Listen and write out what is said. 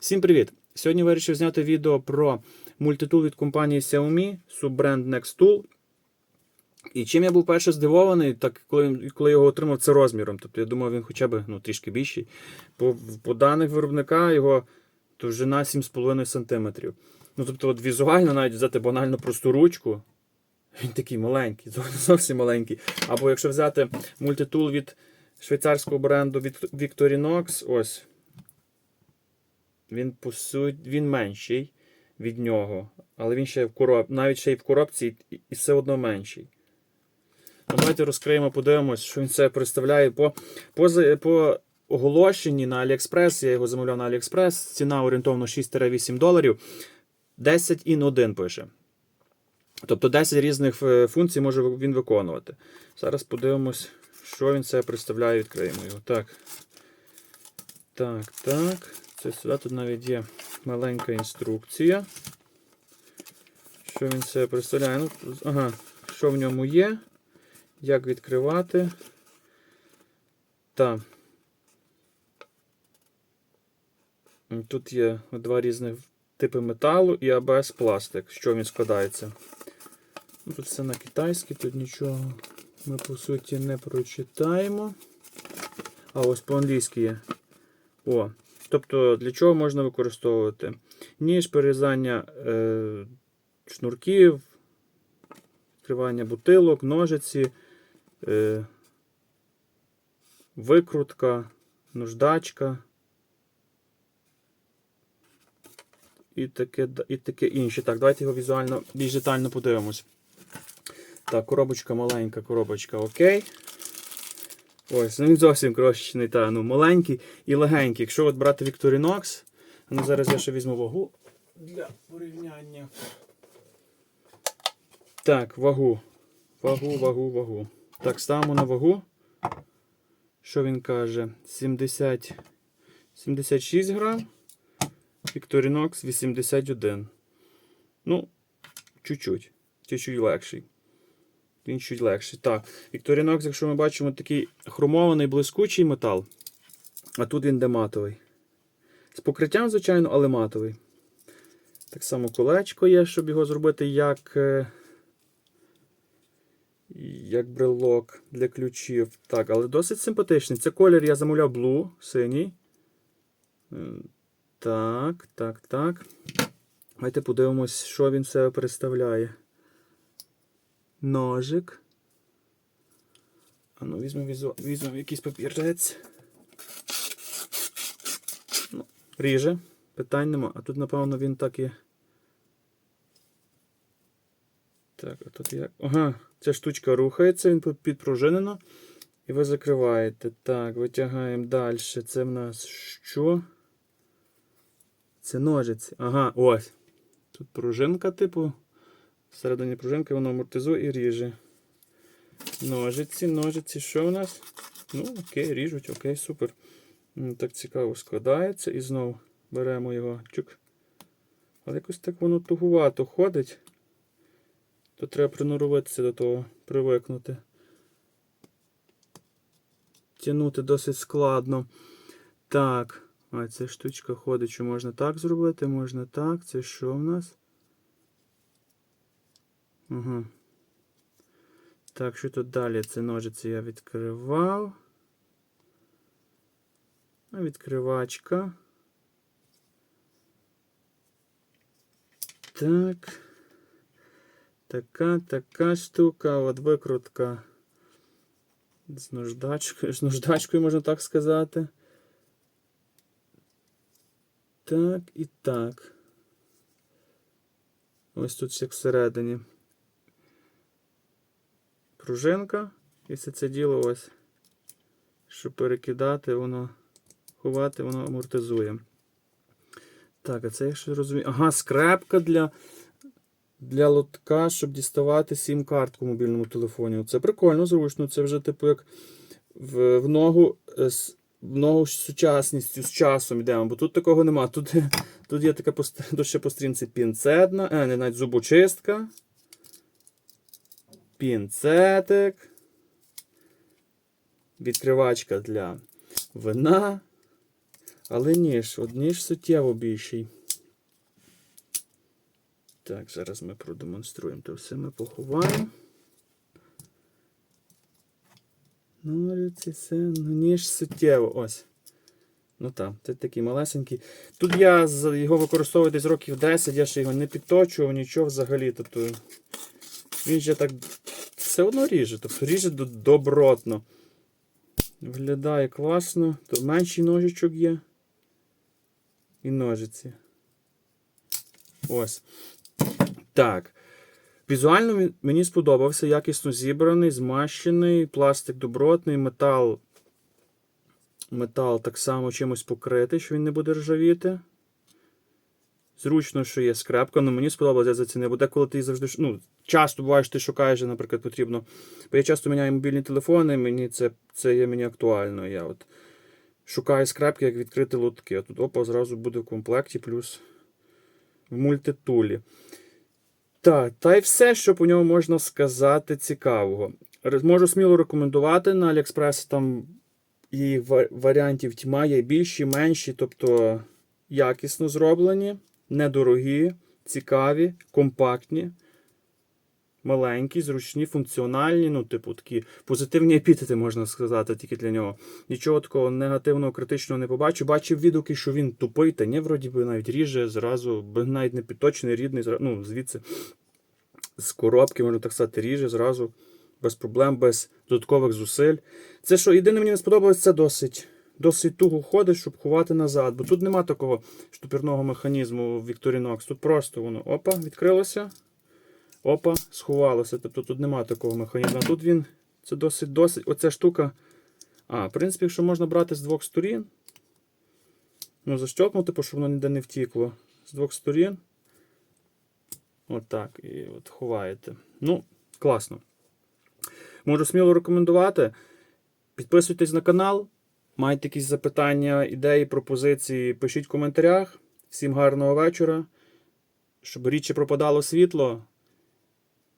Всім привіт! Сьогодні вирішив зняти відео про мультитул від компанії Xiaomi, суббренд Nextool. І чим я був перше здивований, так коли, коли його отримав, це розміром. Тобто я думав, він хоча б ну, трішки більший. По, по даних виробника його довжина 7,5 см. Ну, тобто, от візуально навіть взяти банально просту ручку, він такий маленький, зовсім маленький. Або якщо взяти мультитул від швейцарського бренду від Victorinox, ось. Він по суті, він менший від нього, але він ще в короб... навіть ще й в коробці і, все одно менший. Давайте розкриємо, подивимось, що він себе представляє. По, по, по оголошенні на AliExpress, я його замовляв на AliExpress, ціна орієнтовно 6-8 доларів. 10 in 1 пише. Тобто 10 різних е, функцій може він виконувати. Зараз подивимось, що він себе представляє, відкриємо його. Так. Так, так. Це сюди тут навіть є маленька інструкція. Що він себе представляє? Ну, ага, що в ньому є? Як відкривати? Так. Тут є два різних типи металу і АБС пластик. Що він складається? Ну, Тут все на китайській, тут нічого ми по суті не прочитаємо. А ось по-англійськи є. О, тобто для чого можна використовувати? Ніж, перерізання е, шнурків, відкривання бутилок, ножиці, е, викрутка, наждачка. І таке, і таке інше. Так, давайте його візуально більш детально подивимось. Так, коробочка маленька, коробочка окей. Ось, ну він зовсім крошечний, та, ну, маленький і легенький. Якщо от брати Victorinox, ну зараз я ще візьму вагу для порівняння. Так, вагу. Вагу, вагу, вагу. Так, ставимо на вагу. Що він каже? 70, 76 грам. Victorinox 81. Ну, чуть-чуть. Чуть-чуть легший. Він чуть легший. Так, Victorinox, якщо ми бачимо такий хромований блискучий метал, а тут він де матовий. З покриттям, звичайно, але матовий. Так само колечко є, щоб його зробити як, е, як брелок для ключів. Так, але досить симпатичний. Це колір я замовляв Blue, синій. Так, так, так. Давайте подивимось, що він себе представляє ножик. А ну, візьмемо візу... візьмемо якийсь папірець. Ну, ріже. Питань нема. А тут, напевно, він так і. Так, а тут як. Ага, ця штучка рухається, він підпружинено. І ви закриваєте. Так, витягаємо далі. Це в нас що? Це ножиці. Ага, ось. Тут пружинка, типу. Всередині пружинки воно амортизує і ріже. Ножиці, ножиці, що в нас? Ну, окей, ріжуть, окей, супер. Так цікаво складається. І знову беремо його. Чук. Але якось так воно тугувато ходить. То треба приноровитися до того, привикнути. Тягнути досить складно. Так. А ця штучка ходить, що можна так зробити, можна так. Це що в нас? Угу. Так, що тут далі? Це ножиці я відкривав. Відкривачка. Так. Така, така штука, от викрутка. З наждачкою, з наждачкою, можна так сказати. Так і так. Ось тут як всередині. Пружинка. І все це діло ось. Щоб перекидати, воно ховати, воно амортизує. Так, а це я ще розумію. Ага, скрепка для для лотка, щоб діставати сім-картку в мобільному телефоні. Це прикольно, зручно. Це вже, типу, як в, в ногу е, з в ногу з сучасністю, з часом йдемо, бо тут такого нема. Тут, тут є така пост- ще по стрінці пінцетна, е, не навіть зубочистка. Пінцетик. Відкривачка для вина. Але ніж, от ніж суттєво більший. Так, зараз ми продемонструємо. То все ми поховаємо. Ножиці, все, ну ніж суттєво. Ось. Ну так, це такий малесенький. Тут я його використовую десь років 10, я ще його не підточував, нічого взагалі. Тобто він же так все одно ріже, тобто ріже добротно. Виглядає класно. То менший ножичок є. І ножиці. Ось. Так. Візуально мені сподобався, якісно зібраний, змащений, пластик добротний, метал. Метал так само чимось покритий, що він не буде ржавіти. Зручно, що є скрепка, але мені сподобалося, я зацінив. Бо деколи ти завжди. Ну, часто буваєш, ти шукаєш, наприклад, потрібно. Бо я часто міняю мобільні телефони, мені це, це є мені актуально. Я от шукаю скрепки, як відкрити лотки. А тут опа, зразу буде в комплекті, плюс в мультитулі. Так, та й все, що по ньому можна сказати цікавого. Можу сміло рекомендувати на AliExpress там і варіантів тьма є більші, менші, тобто якісно зроблені, недорогі, цікаві, компактні, маленькі, зручні, функціональні, ну, типу, такі позитивні епітети, можна сказати, тільки для нього. Нічого такого негативного, критичного не побачу. Бачив відгуки, що він тупий, та ні, вроді би навіть ріже зразу, навіть не підточений, рідний, ну, звідси з коробки, можна так сказати, ріже зразу, без проблем, без додаткових зусиль. Це що, єдине мені не сподобалось, це досить. Досить туго ходить, щоб ховати назад. Бо тут нема такого штупірного механізму в Victorinox. Тут просто воно опа, відкрилося. Опа, сховалося. Тобто тут нема такого механізму. Тут він це досить досить. Оця штука. А, в принципі, якщо можна брати з двох сторін. Ну, защелкнути, бо щоб воно ніде не втікло. З двох сторін. Отак. І от ховаєте. Ну, класно. Можу сміло рекомендувати. Підписуйтесь на канал. Маєте якісь запитання, ідеї, пропозиції, пишіть в коментарях. Всім гарного вечора. Щоб рідше пропадало світло.